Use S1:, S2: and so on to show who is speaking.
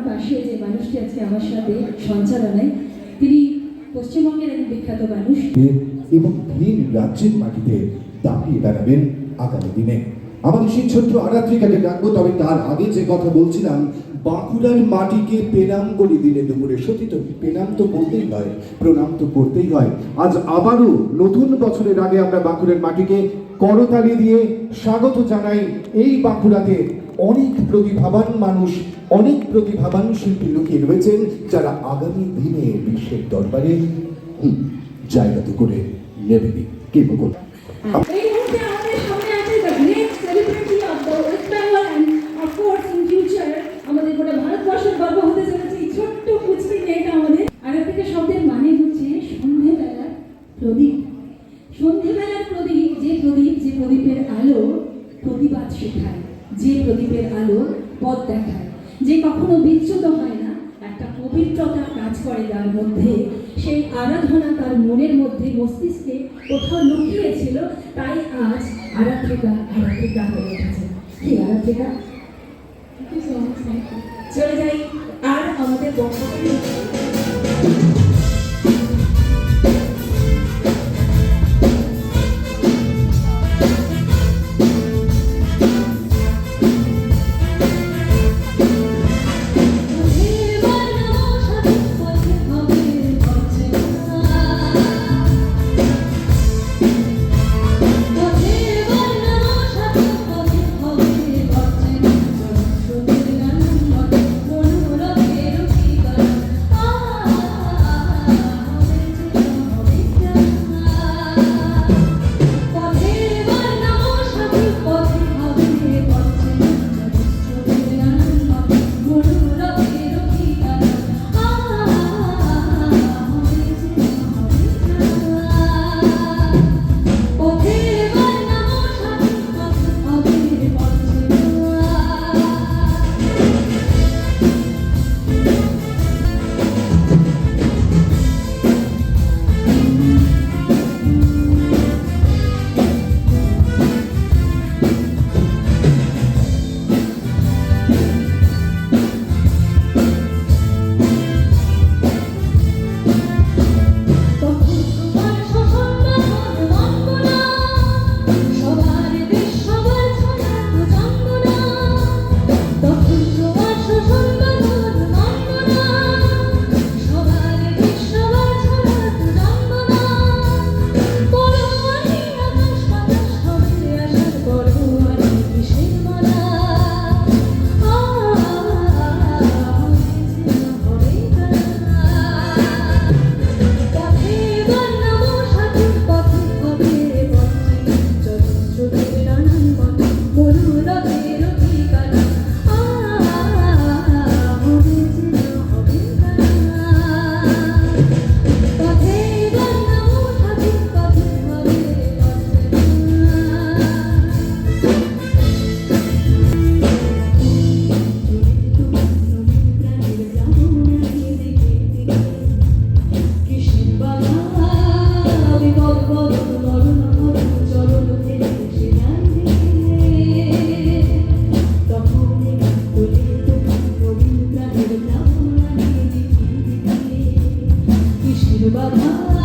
S1: আমার পাশে যে মানুষটি আছে আমার সাথে সঞ্চালনায়, তিনি পশ্চিমবঙ্গের একজন বিখ্যাত মানুষ।
S2: এবং ভিন রাজ্যের মাটিতে দাঁড়িয়ে দাঁড়াবেন আগামী দিনে। আমাদের সেই ছোট্ট আরাত্রিকাকে ডাকবো, তবে তার আগে যে কথা বলছিলাম, বাঁকুড়ার মাটিকে পেনাম করে দিলে দুপুরে। সত্যি তো, পেনাম তো বলতেই হয়, প্রণাম তো করতেই হয়। আজ আবারও নতুন বছরের আগে আমরা বাঁকুড়ার মাটিকে করতালি দিয়ে স্বাগত জানাই এই বাঁকুড়াতে অনেক প্রতিভাবান মানুষ, অনেক প্রতিভাবান শিল্পী লুকিয়ে রয়েছেন যারা আগামী দিনে বিশ্বের দরবারে জায়গা তো করে নেবে কে বল
S1: এই মুহূর্তে আমাদের ভারতবর্ষের ছোট্ট আমাদের। শব্দের মানে প্রদীপ। সন্ধেবেলার প্রদীপ, যে প্রদীপ, যে প্রদীপের আলো প্রতিবাদ শেখায়। যে প্রদীপের আলো পথ দেখায় যে কখনো বিচ্যুত হয় না একটা পবিত্রতা কাজ করে তার মধ্যে। সেই আরাধনা তার মনের মধ্যে মস্তিষ্কে কোথাও লুকিয়েছিল তাই আজ আরাধনা আরাধিকা হয়ে উঠেছে। কি আরাধিকা চলে যাই আর আমাদের বক্তব্য।
S3: Baba.